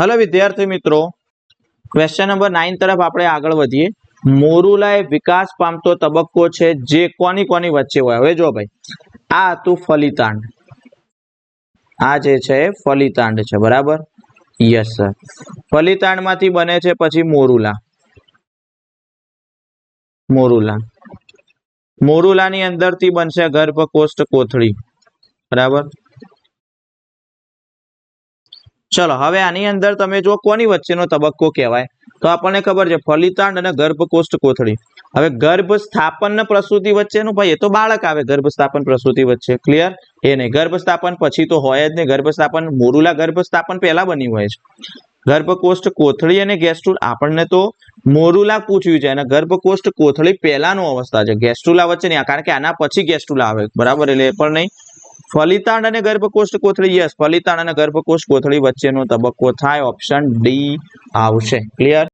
Hello વિદ્યાર્થી મિત્રો question number nine તરફ આપણે આગળ વધીએ. મોરુલા વિકાસ પામતો તબક્કો છે જે કોની કોની વચ્ચે હોય? હવે જો ભાઈ. આ હતું ફલિતાંડ. આ જે છે ફલિતાંડ છે, બરાબર? યસ સર ફલિતાંડમાંથી બને છે પછી મોરુલા. મોરુલા. મોરુલાની અંદરથી બનશે ગર્ભકોષ્ઠ કોથળી. બરાબર? ચલો, હવે આની અંદર તમે જો કોની વચ્ચેનો તબક્કો કહેવાય. તો આપણને ખબર છે, ફલિતાંડ અને ગર્ભકોષ્ઠ કોથળી. હવે ગર્ભ સ્થાપન પ્રસૂતિ વચ્ચેનું ભાઈ, એ તો બાળક આવે ગર્ભ સ્થાપન પ્રસૂતિ વચ્ચે. ક્લિયર એ નહીં ગર્ભ સ્થાપન પછી તો હોય જ નહીં. ગર્ભ સ્થાપન મોરુલા ગર્ભ સ્થાપન પહેલા બની હોય છે. ગર્ભકોષ્ઠ કોથળી અને ગેસ્ટ્રુલ. આપણને તો મોરુલા પૂછ્યું છે અને ગર્ભકોષ્ઠ કોથળી પહેલાનું અવસ્થા છે. ગેસ્ટ્રુલા વચ્ચે નહીં કારણ કે આના પછી ગેસ્ટ્રુલા આવે. બરાબર? એટલે એ પણ નહીં. ફલિતાંડ અને ગર્ભકોષ્ઠ કોથળી, યસ, ફલિતાંડ અને ગર્ભકોષ્ઠ કોથળી વચ્ચેનો તબક્કો થાય. ઓપ્શન ડી આવશે. ક્લિયર